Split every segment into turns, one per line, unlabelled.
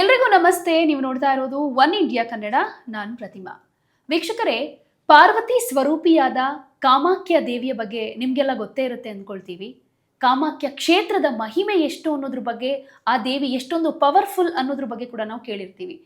ಎಲ್ರಿಗೂ ನಮಸ್ತೆ. ನೀವು ನೋಡ್ತಾ ಇರೋದು ಒನ್ ಇಂಡಿಯಾ ಕನ್ನಡ, ನಾನು ಪ್ರತಿಮಾ. ವೀಕ್ಷಕರೇ, ಪಾರ್ವತಿ ಸ್ವರೂಪಿಯಾದ ಕಾಮಾಖ್ಯ ದೇವಿಯ ಬಗ್ಗೆ ನಿಮಗೆಲ್ಲ ಗೊತ್ತೇ ಇರುತ್ತೆ ಅಂದ್ಕೊಳ್ತೀವಿ. ಕಾಮಾಖ್ಯ ಕ್ಷೇತ್ರದ ಮಹಿಮೆ ಎಷ್ಟು ಅನ್ನೋದ್ರ ಬಗ್ಗೆ, ಆ ದೇವಿ ಎಷ್ಟೊಂದು ಪವರ್ಫುಲ್ ಅನ್ನೋದ್ರ ಬಗ್ಗೆ ಕೂಡ ನಾವು ಕೇಳಿರ್ತೀವಿ.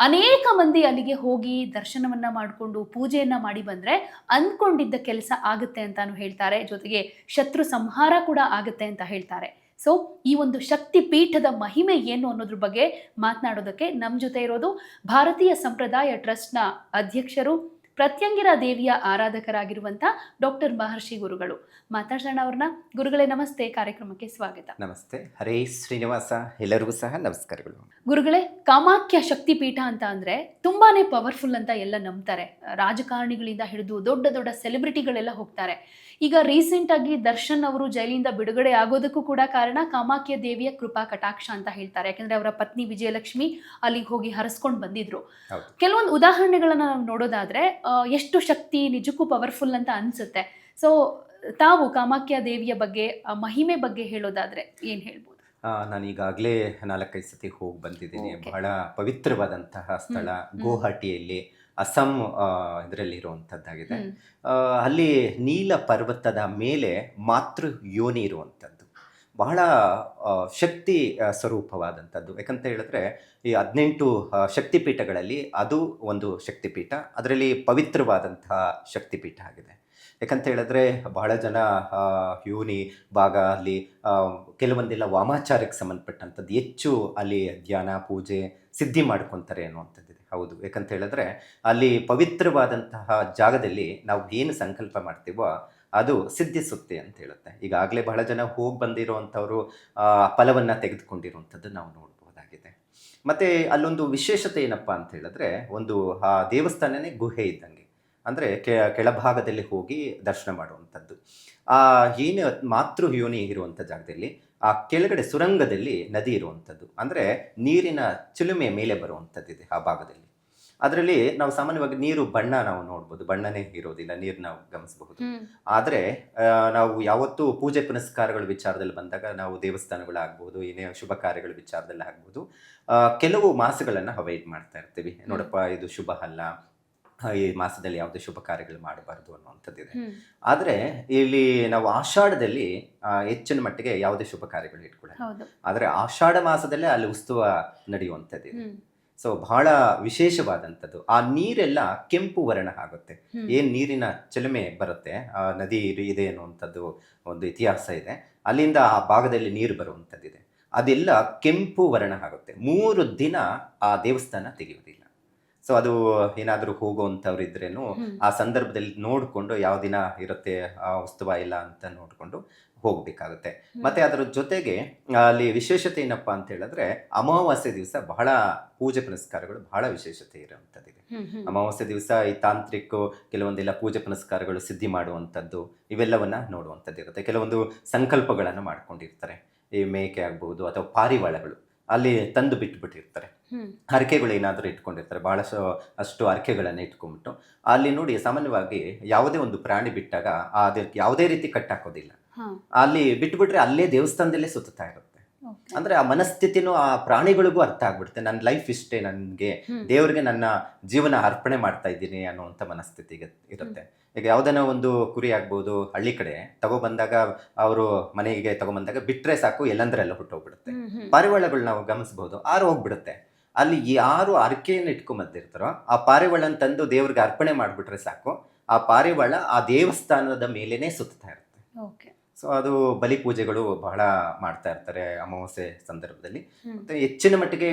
ಅನೇಕ ಮಂದಿ ಅಲ್ಲಿಗೆ ಹೋಗಿ ದರ್ಶನವನ್ನ ಮಾಡಿಕೊಂಡು ಪೂಜೆಯನ್ನ ಮಾಡಿ ಬಂದ್ರೆ ಅಂದ್ಕೊಂಡಿದ್ದ ಕೆಲಸ ಆಗುತ್ತೆ ಅಂತಾನು ಹೇಳ್ತಾರೆ. ಜೊತೆಗೆ ಶತ್ರು ಸಂಹಾರ ಕೂಡ ಆಗುತ್ತೆ ಅಂತ ಹೇಳ್ತಾರೆ. ಸೊ ಈ ಒಂದು ಶಕ್ತಿ ಪೀಠದ ಮಹಿಮೆ ಏನು ಅನ್ನೋದ್ರ ಬಗ್ಗೆ ಮಾತನಾಡೋದಕ್ಕೆ ನಮ್ಮ ಜೊತೆ ಇರೋದು ಭಾರತೀಯ ಸಂಪ್ರದಾಯ ಟ್ರಸ್ಟ್ನ ಅಧ್ಯಕ್ಷರು ಪ್ರತ್ಯಂಗಿರ ದೇವಿಯ ಆರಾಧಕರಾಗಿರುವಂಥ ಡಾಕ್ಟರ್ ಮಹರ್ಷಿ ಗುರುಗಳು. ಮಾತಾಡ್ಸೋಣ ಅವ್ರನ್ನ. ಗುರುಗಳೇ ನಮಸ್ತೆ. ಕಾರ್ಯಕ್ರಮಕ್ಕೆ ಸ್ವಾಗತ.
ನಮಸ್ತೆ. ಹರೇ ಶ್ರೀನಿವಾಸ. ಎಲ್ಲರಿಗೂ ಸಹ ನಮಸ್ಕಾರಗಳು.
ಗುರುಗಳೇ ಕಾಮಾಖ್ಯ ಶಕ್ತಿ ಪೀಠ ಅಂತ ಅಂದ್ರೆ ತುಂಬಾನೇ ಪವರ್ಫುಲ್ ಅಂತ ಎಲ್ಲ ನಂಬ್ತಾರೆ. ರಾಜಕಾರಣಿಗಳಿಂದ ಹಿಡಿದು ದೊಡ್ಡ ದೊಡ್ಡ ಸೆಲೆಬ್ರಿಟಿಗಳೆಲ್ಲ ಹೋಗ್ತಾರೆ. ಈಗ ರೀಸೆಂಟ್ ಆಗಿ ದರ್ಶನ್ ಅವರು ಜೈಲಿಂದ ಬಿಡುಗಡೆ ಆಗೋದಕ್ಕೂ ಕೂಡ ಕಾರಣ ಕಾಮಾಖ್ಯ ದೇವಿಯ ಕೃಪಾ ಕಟಾಕ್ಷ ಅಂತ ಹೇಳ್ತಾರೆ. ಯಾಕಂದ್ರೆ ಅವರ ಪತ್ನಿ ವಿಜಯಲಕ್ಷ್ಮಿ ಅಲ್ಲಿಗೆ ಹೋಗಿ ಹರಸ್ಕೊಂಡು ಬಂದಿದ್ರು. ಕೆಲವೊಂದು ಉದಾಹರಣೆಗಳನ್ನ ನಾವು ನೋಡೋದಾದ್ರೆ ಎಷ್ಟು ಶಕ್ತಿ ನಿಜಕ್ಕೂ ಪವರ್ಫುಲ್ ಅಂತ ಅನ್ಸುತ್ತೆ. ಸೊ ತಾವು ಕಾಮಾಖ್ಯ ದೇವಿಯ ಬಗ್ಗೆ ಮಹಿಮೆ ಬಗ್ಗೆ ಹೇಳೋದಾದ್ರೆ ಏನ್ ಹೇಳ್ಬೋದು?
ನಾನು ಈಗಾಗಲೇ ನಾಲ್ಕೈದು ಸತಿ ಹೋಗಿ ಬಂದಿದ್ದೀನಿ. ಬಹಳ ಪವಿತ್ರವಾದಂತಹ ಸ್ಥಳ
ಹ್ಮ್.
ಅಸ್ಸಾಂ ಇದರಲ್ಲಿ ಇರುವಂಥದ್ದಾಗಿದೆ ಅಲ್ಲಿ ನೀಲ ಪರ್ವತದ ಮೇಲೆ ಮಾತೃ ಯೋನಿ ಇರುವಂಥದ್ದು. ಬಹಳ ಶಕ್ತಿ ಸ್ವರೂಪವಾದಂಥದ್ದು. ಯಾಕಂತ ಹೇಳಿದ್ರೆ ಈ ಹದಿನೆಂಟು ಶಕ್ತಿಪೀಠಗಳಲ್ಲಿ ಅದು ಒಂದು ಶಕ್ತಿಪೀಠ ಅದರಲ್ಲಿ ಪವಿತ್ರವಾದಂತಹ ಶಕ್ತಿಪೀಠ ಆಗಿದೆ. ಯಾಕಂತ ಹೇಳಿದ್ರೆ ಬಹಳ ಜನ ಯೋನಿ ಭಾಗ ಅಲ್ಲಿ ಕೆಲವೊಂದೆಲ್ಲ ವಾಮಾಚಾರಕ್ಕೆ ಸಂಬಂಧಪಟ್ಟಂಥದ್ದು ಹೆಚ್ಚು ಅಲ್ಲಿ ಧ್ಯಾನ ಪೂಜೆ ಸಿದ್ಧಿ ಮಾಡ್ಕೊತಾರೆ ಅನ್ನುವಂಥದ್ದಿದೆ ಹೌದು. ಯಾಕಂತ ಹೇಳಿದ್ರೆ ಅಲ್ಲಿ ಪವಿತ್ರವಾದಂತಹ ಜಾಗದಲ್ಲಿ ನಾವು ಏನು ಸಂಕಲ್ಪ ಮಾಡ್ತೀವೋ ಅದು ಸಿದ್ಧಿಸುತ್ತೆ ಅಂತ ಹೇಳುತ್ತೆ. ಈಗಾಗಲೇ ಬಹಳ ಜನ ಹೋಗಿ ಬಂದಿರುವಂಥವರು ಫಲವನ್ನು ತೆಗೆದುಕೊಂಡಿರುವಂಥದ್ದು ನಾವು ನೋಡ್ಬೋದಾಗಿದೆ. ಮತ್ತು ಅಲ್ಲೊಂದು ವಿಶೇಷತೆ ಏನಪ್ಪ ಅಂತ ಹೇಳಿದ್ರೆ ಒಂದು, ಆ, ದೇವಸ್ಥಾನನೇ ಗುಹೆ ಇದ್ದಂಗೆ. ಅಂದರೆ ಕೆ, ಕೆಳಭಾಗದಲ್ಲಿ ಹೋಗಿ ದರ್ಶನ ಮಾಡುವಂಥದ್ದು. ಆ, ಏನು ಮಾತೃ ಯೋನಿ ಇರುವಂಥ ಜಾಗದಲ್ಲಿ, ಆ, ಕೆಳಗಡೆ ಸುರಂಗದಲ್ಲಿ ನದಿ ಇರುವಂಥದ್ದು. ಅಂದರೆ ನೀರಿನ ಚಿಲುಮೆ ಮೇಲೆ ಬರುವಂಥದ್ದಿದೆ ಆ ಭಾಗದಲ್ಲಿ. ಅದರಲ್ಲಿ ನಾವು ಸಾಮಾನ್ಯವಾಗಿ ನೀರು ಬಣ್ಣ ನಾವು ನೋಡ್ಬೋದು. ಬಣ್ಣನೇ ಇರೋದಿಲ್ಲ ನೀರು ನಾವು ಗಮನಿಸಬಹುದು. ಆದರೆ ನಾವು ಯಾವತ್ತೂ ಪೂಜೆ ಪುನಸ್ಕಾರಗಳ ವಿಚಾರದಲ್ಲಿ ಬಂದಾಗ ನಾವು ದೇವಸ್ಥಾನಗಳಾಗ್ಬೋದು ಏನೇ ಶುಭ ಕಾರ್ಯಗಳ ವಿಚಾರದಲ್ಲಿ ಆಗ್ಬೋದು ಕೆಲವು ಮಾಸಗಳನ್ನು ಅವಾಯ್ಡ್ ಮಾಡ್ತಾ ಇರ್ತೀವಿ. ನೋಡಪ್ಪ ಇದು ಶುಭ ಅಲ್ಲ ಈ ಮಾಸದಲ್ಲಿ ಯಾವುದೇ ಶುಭ ಕಾರ್ಯಗಳು ಮಾಡಬಾರ್ದು ಅನ್ನುವಂಥದ್ದಿದೆ. ಆದರೆ ಇಲ್ಲಿ ನಾವು ಆಷಾಢದಲ್ಲಿ ಹೆಚ್ಚಿನ ಮಟ್ಟಿಗೆ ಯಾವುದೇ ಶುಭ ಕಾರ್ಯಗಳು
ಇಟ್ಕೊಳ್ಳೋದು
ಆದರೆ ಆಷಾಢ ಮಾಸದಲ್ಲೇ ಅಲ್ಲಿ ಉತ್ಸವ ನಡೆಯುವಂಥದ್ದಿದೆ. ಸೊ ಬಹಳ ವಿಶೇಷವಾದಂಥದ್ದು. ಆ ನೀರೆಲ್ಲ ಕೆಂಪು ವರ್ಣ ಆಗುತ್ತೆ. ಏನ್ ನೀರಿನ ಚಲಮೆ ಬರುತ್ತೆ? ಆ ನದಿ ಇದೆ ಅನ್ನುವಂಥದ್ದು ಒಂದು ಇತಿಹಾಸ ಇದೆ. ಅಲ್ಲಿಂದ ಆ ಭಾಗದಲ್ಲಿ ನೀರು ಬರುವಂಥದ್ದಿದೆ. ಅದೆಲ್ಲ ಕೆಂಪು ವರ್ಣ ಆಗುತ್ತೆ. ಮೂರು ದಿನ ಆ ದೇವಸ್ಥಾನ ತೆಗೆಯುವುದಿಲ್ಲ. ಸೊ ಅದು ಏನಾದರೂ ಹೋಗುವಂಥವ್ರು ಇದ್ರೇನು ಆ ಸಂದರ್ಭದಲ್ಲಿ ನೋಡಿಕೊಂಡು ಯಾವ ದಿನ ಇರುತ್ತೆ ಆ ಉತ್ಸವ ಇಲ್ಲ ಅಂತ ನೋಡಿಕೊಂಡು ಹೋಗಬೇಕಾಗುತ್ತೆ. ಮತ್ತೆ ಅದರ ಜೊತೆಗೆ ಅಲ್ಲಿ ವಿಶೇಷತೆ ಏನಪ್ಪಾ ಅಂತ ಹೇಳಿದ್ರೆ ಅಮಾವಾಸ್ಯೆ ದಿವಸ ಬಹಳ ಪೂಜೆ ಪುನಸ್ಕಾರಗಳು ಬಹಳ ವಿಶೇಷತೆ ಇರುವಂಥದ್ದಿದೆ. ಅಮಾವಾಸ್ಯೆ ದಿವಸ ಈ ತಾಂತ್ರಿಕ ಕೆಲವೊಂದೆಲ್ಲ ಪೂಜೆ ಪುನಸ್ಕಾರಗಳು ಸಿದ್ಧಿ ಮಾಡುವಂಥದ್ದು ಇವೆಲ್ಲವನ್ನ ನೋಡುವಂಥದ್ದು ಇರುತ್ತೆ ಕೆಲವೊಂದು ಸಂಕಲ್ಪಗಳನ್ನು ಮಾಡ್ಕೊಂಡಿರ್ತಾರೆ. ಈ ಮೇಕೆ ಆಗ್ಬಹುದು ಅಥವಾ ಪಾರಿವಾಳಗಳು. ಅಲ್ಲಿ ತಂದು ಬಿಟ್ಬಿಟ್ಟಿರ್ತಾರೆ.
ಬಿಟ್ಟಿರ್ತಾರೆ
ಹರಕೆಗಳು ಏನಾದರೂ ಇಟ್ಕೊಂಡಿರ್ತಾರೆ. ಬಹಳಷ್ಟು ಅಷ್ಟು ಹರಕೆಗಳನ್ನು ಇಟ್ಕೊಂಡ್ಬಿಟ್ಟು ಅಲ್ಲಿ ನೋಡಿ ಸಾಮಾನ್ಯವಾಗಿ ಯಾವುದೇ ಒಂದು ಪ್ರಾಣಿ ಬಿಟ್ಟಾಗ ಆ ಅದಕ್ಕೆ ಯಾವುದೇ ರೀತಿ ಕಟ್ಟಾಕೋದಿಲ್ಲ ಅಲ್ಲಿ ಬಿಟ್ಬಿಟ್ರೆ ಅಲ್ಲೇ ದೇವಸ್ಥಾನದಲ್ಲೇ ಸುತ್ತಾ ಇರುತ್ತೆ. ಅಂದ್ರೆ ಆ ಮನಸ್ಥಿತಿನೂ ಆ ಪ್ರಾಣಿಗಳಿಗೂ ಅರ್ಥ ಆಗ್ಬಿಡುತ್ತೆ. ನನ್ನ ಲೈಫ್ ಇಷ್ಟೇ ನನಗೆ. ದೇವ್ರಿಗೆ ನನ್ನ ಜೀವನ ಅರ್ಪಣೆ ಮಾಡ್ತಾ ಇದ್ದೀನಿ ಅನ್ನುವಂಥ ಮನಸ್ಥಿತಿಗೆ ಇರುತ್ತೆ. ಈಗ ಯಾವ್ದನ ಒಂದು ಕುರಿ ಆಗ್ಬೋದು ಹಳ್ಳಿ ಕಡೆ ತಗೊಬಂದಾಗ ಅವರು ಮನೆಗೆ ತಗೊಂಬಂದಾಗ ಬಿಟ್ರೆ ಸಾಕು ಎಲ್ಲಂದ್ರೆಲ್ಲ ಹುಟ್ಟೋಗ್ಬಿಡುತ್ತೆ.
ಹ್ಮ್ ಹ್ಮ್.
ಪಾರಿವಾಳಗಳು ನಾವು ಗಮನಿಸಬಹುದು ಆರು ಹೋಗ್ಬಿಡುತ್ತೆ. ಅಲ್ಲಿ ಯಾರು ಅರ್ಕೆಯನ್ನು ಇಟ್ಕೊಂಬಂದಿರ್ತಾರೋ ಆ ಪಾರಿವಾಳನ ತಂದು ದೇವ್ರಿಗೆ ಅರ್ಪಣೆ ಮಾಡಿಬಿಟ್ರೆ ಸಾಕು ಆ ಪಾರಿವಾಳ ಆ ದೇವಸ್ಥಾನದ ಮೇಲೇನೆ ಸುತ್ತಾ ಇರುತ್ತೆ.
ಓಕೆ
ಸೊ ಅದು ಬಲಿ ಪೂಜೆಗಳು ಬಹಳ ಮಾಡ್ತಾ ಇರ್ತಾರೆ ಅಮಾವಾಸ್ಯೆ ಸಂದರ್ಭದಲ್ಲಿ. ಮತ್ತೆ ಹೆಚ್ಚಿನ ಮಟ್ಟಿಗೆ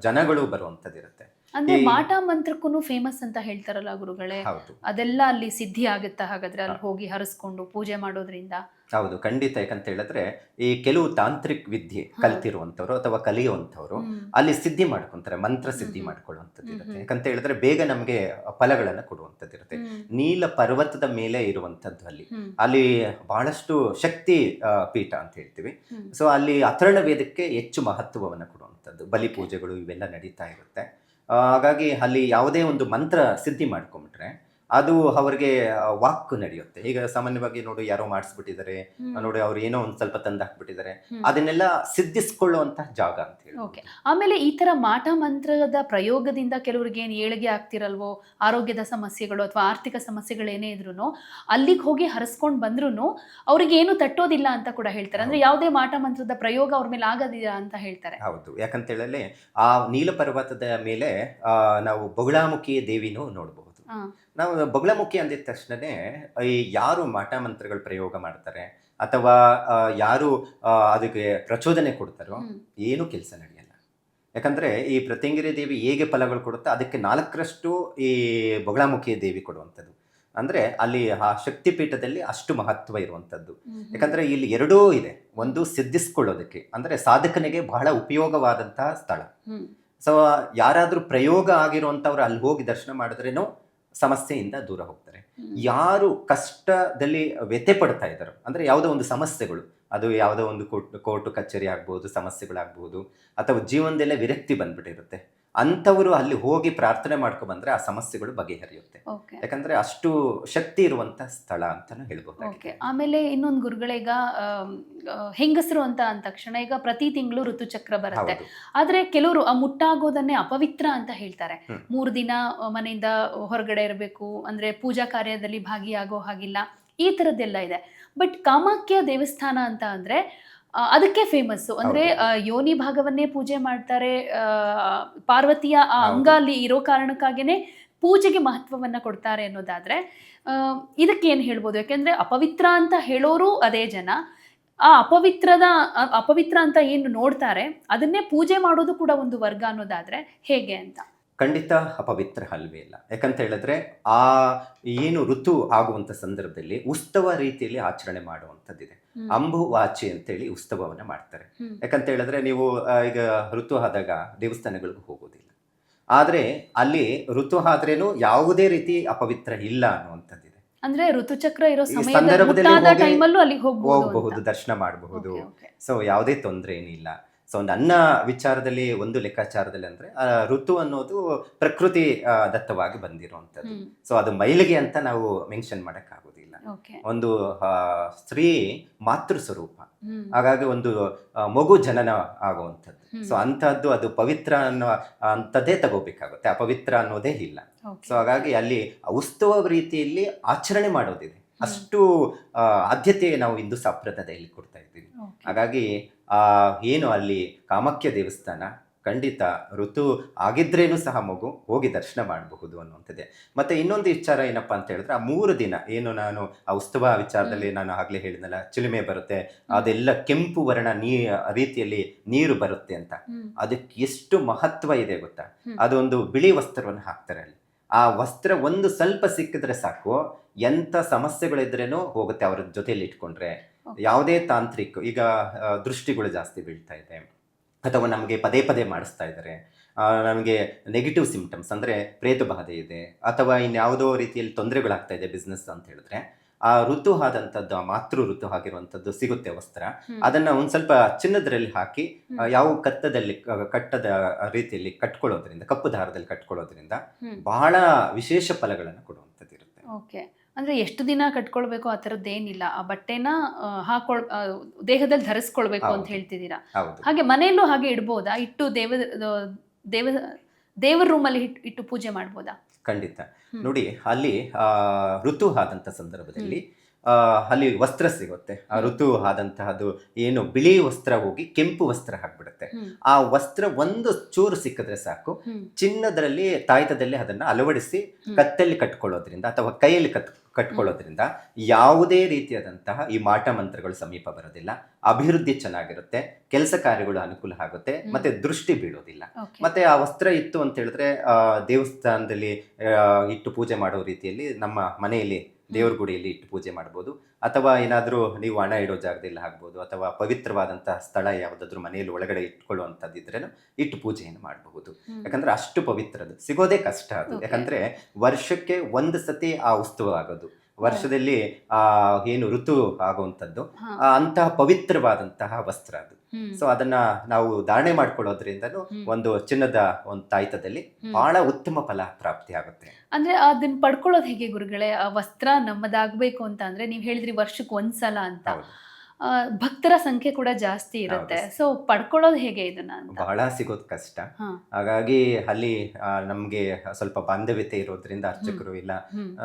ಜನಗಳು ಬರುವಂಥದ್ದು ಇರುತ್ತೆ
ಅಂದ್ರೆ ಮಾಟಾ ಮಂತ್ರಕ್ಕೂ ಫೇಮಸ್ ಅಂತ ಹೇಳ್ತಾರಲ್ಲ ಗುರುಗಳೇ.
ಹೌದು.
ಅದೆಲ್ಲ ಅಲ್ಲಿ ಸಿದ್ಧಿ ಆಗುತ್ತಾ? ಹಾಗಾದ್ರೆ ಅಲ್ಲಿ ಹೋಗಿ ಹರಿಸ್ಕೊಂಡು ಪೂಜೆ ಮಾಡೋದ್ರಿಂದ?
ಹೌದು. ಖಂಡಿತ. ಯಾಕಂತ ಹೇಳಿದ್ರೆ ಈ ಕೆಲವು ತಾಂತ್ರಿಕ ವಿದ್ಯೆ
ಕಲ್ತಿರುವಂತವ್ರು
ಕಲ್ತಿರುವಂಥವ್ರು ಅಥವಾ ಕಲಿಯುವಂಥವ್ರು ಅಲ್ಲಿ ಸಿದ್ಧಿ ಮಾಡ್ಕೊಂತಾರೆ ಮಂತ್ರ ಸಿದ್ಧಿ. ಮಾಡ್ಕೊಳ್ಳುವಂಥದ್ದು ಇರುತ್ತೆ. ಯಾಕಂತ ಹೇಳಿದ್ರೆ ಬೇಗ ನಮಗೆ ಫಲಗಳನ್ನು ಕೊಡುವಂಥದ್ದು ಇರುತ್ತೆ. ನೀಲ ಪರ್ವತದ ಮೇಲೆ ಇರುವಂಥದ್ದು ಅಲ್ಲಿ. ಅಲ್ಲಿ ಬಹಳಷ್ಟು ಶಕ್ತಿ ಪೀಠ ಅಂತ ಹೇಳ್ತೀವಿ. ಸೊ ಅಲ್ಲಿ ಅಥರ್ಣ ವೇದಕ್ಕೆ ಹೆಚ್ಚು ಮಹತ್ವವನ್ನು ಕೊಡುವಂಥದ್ದು. ಬಲಿ ಪೂಜೆಗಳು ಇವೆಲ್ಲ ನಡೀತಾ ಇರುತ್ತೆ. ಹಾಗಾಗಿ ಅಲ್ಲಿ ಯಾವುದೇ ಒಂದು ಮಂತ್ರ ಸಿದ್ಧಿ ಮಾಡ್ಕೊಂಬಿಟ್ರೆ ಅದು ಅವರಿಗೆ ವಾಕ್ ನಡೆಯುತ್ತೆ. ಈಗ ಸಾಮಾನ್ಯವಾಗಿ ನೋಡಿ ಯಾರೋ ಮಾಡಿಸ್ಬಿಟ್ಟಿದ್ದಾರೆ. ನೋಡಿ ಅವ್ರು ಏನೋ ಒಂದ್ ಸ್ವಲ್ಪ ತಂದು ಹಾಕ್ಬಿಟ್ಟಿದ್ದಾರೆ. ಅದನ್ನೆಲ್ಲ ಸಿದ್ಧಿಸ್ಕೊಳ್ಳುವಂತ ಜಾಗ ಅಂತ ಹೇಳಿ
ಓಕೆ. ಆಮೇಲೆ ಈ ತರ ಮಾಟ ಮಂತ್ರದ ಪ್ರಯೋಗದಿಂದ ಕೆಲವರಿಗೆ ಏನು ಏಳಿಗೆ ಆಗ್ತಿರಲ್ವೋ ಆರೋಗ್ಯದ ಸಮಸ್ಯೆಗಳು ಅಥವಾ ಆರ್ಥಿಕ ಸಮಸ್ಯೆಗಳು ಏನೇ ಇದ್ರು ಅಲ್ಲಿಗೆ ಹೋಗಿ ಹರಿಸ್ಕೊಂಡು ಬಂದ್ರು ಅವ್ರಿಗೆ ಏನು ತಟ್ಟೋದಿಲ್ಲ ಅಂತ ಕೂಡ ಹೇಳ್ತಾರೆ. ಅಂದ್ರೆ ಯಾವುದೇ ಮಾಟ ಮಂತ್ರದ ಪ್ರಯೋಗ ಅವ್ರ ಮೇಲೆ ಆಗೋದಿಲ್ಲ ಅಂತ ಹೇಳ್ತಾರೆ.
ಹೌದು. ಯಾಕಂತ ಹೇಳಿದ್ರೆ ಆ ನೀಲ ಪರ್ವತದ ಮೇಲೆ ನಾವು ಬಗುಳಾಮುಖಿ ದೇವಿನೂ ನೋಡಬಹುದು. ನಾವು ಬಗುಳಾಮುಖಿ ಅಂದಿದ ತಕ್ಷಣನೇ ಈ ಯಾರು ಮಾಟ ಮಂತ್ರಗಳು ಪ್ರಯೋಗ ಮಾಡ್ತಾರೆ? ಅಥವಾ ಯಾರು ಅದಕ್ಕೆ ಪ್ರಚೋದನೆ ಕೊಡ್ತಾರೋ. ಏನೂ ಕೆಲಸ ನಡೆಯಲ್ಲ. ಯಾಕಂದ್ರೆ ಈ ಪ್ರತಿಂಗಿರಿ ದೇವಿ ಹೇಗೆ ಫಲಗಳು ಕೊಡುತ್ತೋ ಅದಕ್ಕೆ ನಾಲ್ಕರಷ್ಟು ಈ ಬಗಳಮುಖಿ ದೇವಿ ಕೊಡುವಂಥದ್ದು. ಅಂದ್ರೆ ಅಲ್ಲಿ ಆ ಶಕ್ತಿಪೀಠದಲ್ಲಿ ಅಷ್ಟು ಮಹತ್ವ ಇರುವಂಥದ್ದು. ಯಾಕಂದ್ರೆ ಇಲ್ಲಿ ಎರಡೂ ಇದೆ. ಒಂದು ಸಿದ್ಧಿಸ್ಕೊಳ್ಳೋದಕ್ಕೆ. ಅಂದ್ರೆ ಸಾಧಕನಿಗೆ ಬಹಳ ಉಪಯೋಗವಾದಂತಹ ಸ್ಥಳ. ಸೊ ಯಾರಾದರೂ ಪ್ರಯೋಗ ಆಗಿರುವಂಥವ್ರು ಅಲ್ಲಿ ಹೋಗಿ ದರ್ಶನ ಮಾಡಿದ್ರೇನೋ ಸಮಸ್ಯೆಯಿಂದ ದೂರ ಹೋಗ್ತಾರೆ. ಯಾರು ಕಷ್ಟದಲ್ಲಿ ವ್ಯಥೆ ಪಡ್ತಾ ಇದ್ದಾರೋ ಅಂದ್ರೆ ಯಾವುದೋ ಒಂದು ಸಮಸ್ಯೆಗಳು ಅದು ಯಾವುದೋ ಒಂದು ಕೋರ್ಟ್ ಕೋರ್ಟು ಕಚೇರಿ ಆಗ್ಬೋದು ಸಮಸ್ಯೆಗಳಾಗ್ಬೋದು ಅಥವಾ ಜೀವನದಲ್ಲೇ ವಿರಕ್ತಿ ಬಂದ್ಬಿಟ್ಟಿರುತ್ತೆ. ಅಂಥವರು ಅಲ್ಲಿ ಹೋಗಿ ಪ್ರಾರ್ಥನೆ ಮಾಡ್ಕೊಂಡು ಬಂದ್ರೆ ಆ ಸಮಸ್ಯೆಗಳು ಬಗೆಹರಿಯುತ್ತೆ. ಯಾಕಂದ್ರೆ ಅಷ್ಟು ಶಕ್ತಿ ಇರುವಂತ ಸ್ಥಳ ಅಂತಾನು
ಓಕೆ.
ಹೇಳ್ಬೋದು
ಆಮೇಲೆ ಇನ್ನೊಂದು ಗುರುಗಳೇ ಈಗ ಆಮ್, ಹೆಂಗಸರು ಅಂತ ಅಂದ ತಕ್ಷಣ ಈಗ ಪ್ರತಿ ತಿಂಗಳು ಋತುಚಕ್ರ ಬರುತ್ತೆ. ಆದರೆ ಕೆಲವರು ಆ ಮುಟ್ಟಾಗೋದನ್ನೇ ಅಪವಿತ್ರ ಅಂತ ಹೇಳ್ತಾರೆ. ಮೂರು ದಿನ ಮನೆಯಿಂದ ಹೊರಗಡೆ ಇರಬೇಕು ಅಂದ್ರೆ ಪೂಜಾ ಕಾರ್ಯದಲ್ಲಿ ಭಾಗಿಯಾಗೋ ಹಾಗಿಲ್ಲ. ಈ ಥರದ್ದೆಲ್ಲ ಇದೆ. ಬಟ್ ಕಾಮಾಖ್ಯ ದೇವಸ್ಥಾನ ಅಂತ ಅಂದರೆ ಅದಕ್ಕೆ ಫೇಮಸ್ಸು ಅಂದರೆ ಯೋನಿ ಭಾಗವನ್ನೇ ಪೂಜೆ ಮಾಡ್ತಾರೆ. ಪಾರ್ವತಿಯ ಆ. ಅಂಗ ಅಲ್ಲಿ ಇರೋ ಕಾರಣಕ್ಕಾಗಿಯೇ ಪೂಜೆಗೆ ಮಹತ್ವವನ್ನ ಕೊಡ್ತಾರೆ ಅನ್ನೋದಾದ್ರೆ ಇದಕ್ಕೆ ಏನು ಹೇಳ್ಬೋದು? ಯಾಕೆಂದರೆ ಅಪವಿತ್ರ ಅಂತ ಹೇಳೋರು ಅದೇ ಜನ. ಆ ಅಪವಿತ್ರದ ಅಪವಿತ್ರ ಅಂತ ಏನು ನೋಡ್ತಾರೆ ಅದನ್ನೇ ಪೂಜೆ ಮಾಡೋದು ಕೂಡ ಒಂದು ವರ್ಗ ಅನ್ನೋದಾದ್ರೆ ಹೇಗೆ ಅಂತ?
ಖಂಡಿತ ಅಪವಿತ್ರ ಅಲ್ವೇ ಇಲ್ಲ. ಯಾಕಂತ ಹೇಳಿದ್ರೆ ಆ ಏನು ಋತು ಆಗುವಂತ ಸಂದರ್ಭದಲ್ಲಿ ಉತ್ಸವ ರೀತಿಯಲ್ಲಿ ಆಚರಣೆ ಮಾಡುವಂಥದ್ದಿದೆ.
ಅಂಬುವಾಚಿ
ಅಂಬು ವಾಚಿ ಅಂತೇಳಿ ಉತ್ಸವವನ್ನು ಮಾಡ್ತಾರೆ. ಯಾಕಂತ ಹೇಳಿದ್ರೆ ನೀವು ಈಗ ಋತು ಆದಾಗ ದೇವಸ್ಥಾನಗಳಿಗೂ ಹೋಗೋದಿಲ್ಲ. ಆದ್ರೆ ಅಲ್ಲಿ ಋತು ಆದ್ರೇನು ಯಾವುದೇ ರೀತಿ ಅಪವಿತ್ರ ಇಲ್ಲ ಅನ್ನುವಂಥದ್ದಿದೆ.
ಅಂದ್ರೆ ಋತುಚಕ್ರ ಇರೋ
ಸಂದರ್ಭದಲ್ಲಿ ಹೋಗಬಹುದು ದರ್ಶನ ಮಾಡಬಹುದು. ಸೊ ಯಾವುದೇ ತೊಂದರೆ ಏನಿಲ್ಲ ಸೊ ನನ್ನ ವಿಚಾರದಲ್ಲಿ ಒಂದು ಲೆಕ್ಕಾಚಾರದಲ್ಲಿ ಅಂದ್ರೆ ಆ, ಋತು ಅನ್ನೋದು ಪ್ರಕೃತಿ ದತ್ತವಾಗಿ ಬಂದಿರುವಂಥದ್ದು. ಸೊ ಅದು ಮೈಲಿಗೆ ಅಂತ ನಾವು ಮೆನ್ಷನ್ ಮಾಡಕ್ ಆಗೋದಿಲ್ಲ ಒಂದು ಸ್ತ್ರೀ ಮಾತೃ ಸ್ವರೂಪ. ಹಾಗಾಗಿ ಒಂದು ಮಗು ಜನನ ಆಗುವಂಥದ್ದು. ಸೊ ಅಂಥದ್ದು ಅದು ಪವಿತ್ರ ಅನ್ನೋ ಅಂಥದ್ದೇ ತಗೋಬೇಕಾಗುತ್ತೆ. ಅಪವಿತ್ರ ಅನ್ನೋದೇ ಇಲ್ಲ. ಸೊ ಹಾಗಾಗಿ ಅಲ್ಲಿ ಉತ್ಸವ ರೀತಿಯಲ್ಲಿ ಆಚರಣೆ ಮಾಡೋದಿದೆ. ಅಷ್ಟು ಆದ್ಯತೆ ನಾವು ಹಿಂದೂ ಸಂಪ್ರದಾಯದಲ್ಲಿ ಕೊಡ್ತಾ ಇದ್ದೀವಿ. ಹಾಗಾಗಿ ಏನು ಅಲ್ಲಿ ಕಾಮಾಖ್ಯ ದೇವಸ್ಥಾನ ಖಂಡಿತ ಋತು ಆಗಿದ್ರೇನು ಸಹ ಮಗು ಹೋಗಿ ದರ್ಶನ ಮಾಡಬಹುದು ಅನ್ನುವಂಥದ್ದೇ ಮತ್ತೆ ಇನ್ನೊಂದು ವಿಚಾರ ಏನಪ್ಪ ಅಂತ ಹೇಳಿದ್ರೆ ಆ ಮೂರು ದಿನ ಏನು ನಾನು ಆ ಉತ್ಸವ ವಿಚಾರದಲ್ಲಿ ನಾನು ಆಗಲೇ ಹೇಳಿದ್ನಲ್ಲ ಚಿಲುಮೆ ಬರುತ್ತೆ ಅದೆಲ್ಲ ಕೆಂಪು ವರ್ಣ ನೀ ರೀತಿಯಲ್ಲಿ ನೀರು ಬರುತ್ತೆ ಅಂತ. ಅದಕ್ಕೆ ಎಷ್ಟು ಮಹತ್ವ ಇದೆ ಗೊತ್ತಾ. ಅದೊಂದು ಬಿಳಿ ವಸ್ತ್ರವನ್ನು ಹಾಕ್ತಾರೆ ಅಲ್ಲಿ ಆ ವಸ್ತ್ರ ಒಂದು ಸ್ವಲ್ಪ ಸಿಕ್ಕಿದ್ರೆ ಸಾಕು ಎಂತ ಸಮಸ್ಯೆಗಳಿದ್ರೇನು ಹೋಗುತ್ತೆ ಅವ್ರ ಜೊತೆಯಲ್ಲಿ ಇಟ್ಕೊಂಡ್ರೆ. ಯಾವುದೇ ತಾಂತ್ರಿಕ ಈಗ ದೃಷ್ಟಿಗಳು ಜಾಸ್ತಿ ಬೀಳ್ತಾ ಇದೆ. ಅಥವಾ ನಮಗೆ ಪದೇ ಪದೇ ಮಾಡಿಸ್ತಾ ಇದ್ದಾರೆ. ನಮಗೆ ನೆಗೆಟಿವ್ ಸಿಂಪ್ಟಮ್ಸ್ ಅಂದರೆ ಪ್ರೇತ ಬಾಧೆ ಇದೆ ಅಥವಾ ಇನ್ಯಾವುದೋ ರೀತಿಯಲ್ಲಿ ತೊಂದರೆಗಳಾಗ್ತಾ ಇದೆ ಬಿಸ್ನೆಸ್ ಅಂತ ಹೇಳಿದ್ರೆ ಆ ಋತು ಆದಂಥದ್ದು ಆ ಮಾತೃ ಋತು ಆಗಿರುವಂಥದ್ದು ಸಿಗುತ್ತೆ ವಸ್ತ್ರ. ಅದನ್ನ ಒಂದ್ ಸ್ವಲ್ಪ ಚಿನ್ನದ್ರಲ್ಲಿ ಹಾಕಿ. ಯಾವ ಕತ್ತದಲ್ಲಿ ಕಟ್ಟದ ರೀತಿಯಲ್ಲಿ ಕಟ್ಕೊಳ್ಳೋದ್ರಿಂದ ಕಪ್ಪು ದಾರದಲ್ಲಿ ಕಟ್ಕೊಳ್ಳೋದ್ರಿಂದ ಬಹಳ ವಿಶೇಷ ಫಲಗಳನ್ನು ಕೊಡುವಂಥದ್ದು ಇರುತ್ತೆ
ಓಕೆ ಅಂದ್ರೆ ಎಷ್ಟು ದಿನ ಕಟ್ಕೊಳ್ಬೇಕು ಆ ಥರದ್ದೇನಿಲ್ಲ ಆ ಬಟ್ಟೆನ ಹಾಕೊಳ್ ದೇಹದಲ್ಲಿ ಧರಿಸ್ಕೊಳ್ಬೇಕು ಅಂತ. ಹೇಳ್ತಿದ್ದೀರಾ? ಹಾಗೆ ಮನೆಯಲ್ಲೂ ಹಾಗೆ ಇಡ್ಬೋದಾ? ಇಟ್ಟು ದೇವ ದೇವ ದೇವರ ರೂಮಲ್ಲಿ ಇಟ್ಟು ಇಟ್ಟು ಪೂಜೆ ಮಾಡ್ಬೋದಾ?
ಖಂಡಿತ. ನೋಡಿ ಅಲ್ಲಿ ಆ, ಋತು ಆದಂಥ ಸಂದರ್ಭದಲ್ಲಿ ಅಲ್ಲಿ ವಸ್ತ್ರ ಸಿಗುತ್ತೆ. ಆ ಋತು ಆದಂತಹದ್ದು ಏನು ಬಿಳಿ ವಸ್ತ್ರ ಹೋಗಿ ಕೆಂಪು ವಸ್ತ್ರ ಹಾಕ್ಬಿಡುತ್ತೆ. ಆ ವಸ್ತ್ರ ಒಂದು ಚೂರು ಸಿಕ್ಕಿದ್ರೆ ಸಾಕು. ಚಿನ್ನದರಲ್ಲಿ ತಾಯ್ತದಲ್ಲಿ ಅದನ್ನ ಅಳವಡಿಸಿ ಕತ್ತಲ್ಲಿ ಕಟ್ಕೊಳ್ಳೋದ್ರಿಂದ ಅಥವಾ ಕೈಯಲ್ಲಿ ಕತ್ ಕಟ್ಕೊಳ್ಳೋದ್ರಿಂದ ಯಾವುದೇ ರೀತಿಯಾದಂತಹ ಈ ಮಾಟ ಮಂತ್ರಗಳು ಸಮೀಪ ಬರೋದಿಲ್ಲ. ಅಭಿವೃದ್ಧಿ ಚೆನ್ನಾಗಿರುತ್ತೆ. ಕೆಲಸ ಕಾರ್ಯಗಳು ಅನುಕೂಲ ಆಗುತ್ತೆ. ಮತ್ತೆ ದೃಷ್ಟಿ ಬೀಳೋದಿಲ್ಲ. ಮತ್ತೆ ಆ ವಸ್ತ್ರ ಇತ್ತು ಅಂತ ಹೇಳಿದ್ರೆ ದೇವಸ್ಥಾನದಲ್ಲಿ ಇಟ್ಟು ಪೂಜೆ ಮಾಡೋ ರೀತಿಯಲ್ಲಿ ನಮ್ಮ ಮನೆಯಲ್ಲಿ ದೇವ್ರ ಗುಡಿಯಲ್ಲಿ ಇಟ್ಟು ಪೂಜೆ ಮಾಡ್ಬೋದು. ಅಥವಾ ಏನಾದರೂ ನೀವು ಹಣ ಇಡೋ ಜಾಗದಲ್ಲಿ ಹಾಕ್ಬೋದು ಅಥವಾ ಪವಿತ್ರವಾದಂತಹ ಸ್ಥಳ ಯಾವುದಾದ್ರೂ ಮನೆಯಲ್ಲಿ ಒಳಗಡೆ ಇಟ್ಕೊಳ್ಳುವಂಥದ್ದು ಇದ್ರೇನು ಇಟ್ಟು ಪೂಜೆಯನ್ನು ಮಾಡಬಹುದು. ಯಾಕಂದ್ರೆ ಅಷ್ಟು ಪವಿತ್ರದು ಸಿಗೋದೇ ಕಷ್ಟ ಅದು. ಯಾಕಂದ್ರೆ ವರ್ಷಕ್ಕೆ ಒಂದು ಸತಿ ಆ ಉತ್ಸವ ಆಗೋದು. ವರ್ಷದಲ್ಲಿ ಆ ಏನು ಋತು ಆಗುವಂಥದ್ದು. ಅಂತಹ ಪವಿತ್ರವಾದಂತಹ ವಸ್ತ್ರ ಅದು. ಸೊ ಅದನ್ನ ನಾವು ಧಾರಣೆ ಮಾಡ್ಕೊಳ್ಳೋದ್ರಿಂದನೂ ಒಂದು ಚಿನ್ನದ ಒಂದು ತಾಯ್ತದಲ್ಲಿ ಬಹಳ ಉತ್ತಮ ಫಲ ಪ್ರಾಪ್ತಿ ಆಗುತ್ತೆ.
ಅಂದ್ರೆ ಅದನ್ನ ಪಡ್ಕೊಳ್ಳೋದು ಹೇಗೆ ಗುರುಗಳೇ? ಆ ವಸ್ತ್ರ ನಮ್ಮದಾಗಬೇಕು ಅಂತ ಅಂದ್ರೆ ನೀವು ಹೇಳಿದ್ರಿ ವರ್ಷಕ್ಕೆ ಒಂದ್ಸಲ ಅಂತ ಭಕ್ತರ ಸಂಖ್ಯೆ ಕೂಡ ಜಾಸ್ತಿ ಇರುತ್ತೆ. ಸೊ ಪಡ್ಕೊಳ್ಳೋದು ಹೇಗೆ ಇದನ್ನ ಅಂತ?
ಬಹಳ ಸಿಗೋದು ಕಷ್ಟ. ಹಾಗಾಗಿ ಅಲ್ಲಿ ನಮ್ಗೆ ಸ್ವಲ್ಪ ಬಾಂಧವ್ಯತೆ ಇರೋದ್ರಿಂದ ಅರ್ಚಕರು ಇಲ್ಲ.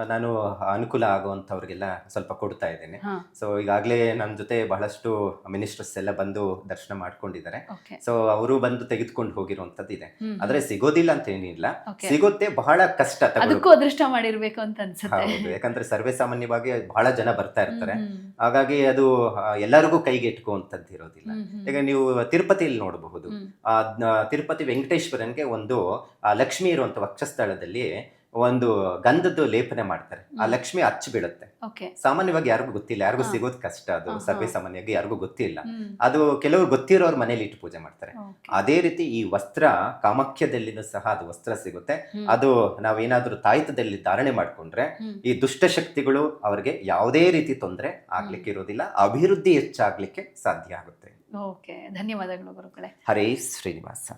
ನಾನು ಅನುಕೂಲ ಆಗುವಂತವ್ರಿಗೆಲ್ಲ ಸ್ವಲ್ಪ ಕೊಡ್ತಾ ಇದ್ದೇನೆ. ಸೊ ಈಗಾಗಲೇ ನನ್ನ ಜೊತೆ ಬಹಳಷ್ಟು ಮಿನಿಸ್ಟರ್ಸ್ ಎಲ್ಲ ಬಂದು ದರ್ಶನ ಮಾಡ್ಕೊಂಡಿದ್ದಾರೆ. ಸೊ ಅವರು ಬಂದು ತೆಗೆದುಕೊಂಡು ಹೋಗಿರುವಂತದ್ದು ಇದೆ. ಆದ್ರೆ ಸಿಗೋದಿಲ್ಲ ಅಂತ ಏನಿಲ್ಲ. ಸಿಗುತ್ತೆ ಬಹಳ ಕಷ್ಟ
ಅದಕ್ಕೂ. ಅದೃಷ್ಟ ಮಾಡಿರ್ಬೇಕು ಅಂತ ಅನ್ಸುತ್ತೆ.
ಯಾಕಂದ್ರೆ ಸರ್ವೇ ಸಾಮಾನ್ಯವಾಗಿ ಬಹಳ ಜನ ಬರ್ತಾ ಇರ್ತಾರೆ. ಹಾಗಾಗಿ ಅದು ಎಲ್ಲರಿಗೂ ಕೈಗೆ ಎಟ್ಕುವಂಥದ್ದು ಇರೋದಿಲ್ಲ. ಈಗ ನೀವು ತಿರುಪತಿಯಲ್ಲಿ ನೋಡಬಹುದು. ಆ, ತಿರುಪತಿ ವೆಂಕಟೇಶ್ವರನ್ಗೆ ಒಂದು ಲಕ್ಷ್ಮಿ ಇರುವಂತ ವಕ್ಷಸ್ಥಳದಲ್ಲಿ ಒಂದು ಗಂಧದ್ದು ಲೇಪನೆ ಮಾಡ್ತಾರೆ. ಆ ಲಕ್ಷ್ಮಿ ಅಚ್ಚು ಬೀಳುತ್ತೆ. ಸಾಮಾನ್ಯವಾಗಿ ಯಾರಿಗೂ ಗೊತ್ತಿಲ್ಲ. ಯಾರಿಗೂ ಸಿಗೋದು ಕಷ್ಟ ಅದು. ಸರ್ವೆ ಸಾಮಾನ್ಯವಾಗಿ ಯಾರಿಗೂ ಗೊತ್ತಿಲ್ಲ. ಅದು ಕೆಲವರು ಗೊತ್ತಿರೋರ್ ಮನೇಲಿ ಇಟ್ಟು ಪೂಜೆ ಮಾಡ್ತಾರೆ. ಅದೇ ರೀತಿ ಈ ವಸ್ತ್ರ ಕಾಮಾಖ್ಯದಲ್ಲಿನೂ ಸಹ ಅದು ವಸ್ತ್ರ ಸಿಗುತ್ತೆ. ಅದು ನಾವೇನಾದ್ರೂ ತಾಯ್ತದಲ್ಲಿ ಧಾರಣೆ ಮಾಡ್ಕೊಂಡ್ರೆ ಈ ದುಷ್ಟ ಶಕ್ತಿಗಳು ಅವರಿಗೆ ಯಾವುದೇ ರೀತಿ ತೊಂದರೆ ಆಗ್ಲಿಕ್ಕೆ ಇರೋದಿಲ್ಲ. ಅಭಿವೃದ್ಧಿ ಹೆಚ್ಚಾಗ್ಲಿಕ್ಕೆ ಸಾಧ್ಯ ಆಗುತ್ತೆ.
ಓಕೆ. ಧನ್ಯವಾದಗಳು ಗುರುಗಳೇ.
ಹರೇ ಶ್ರೀನಿವಾಸ.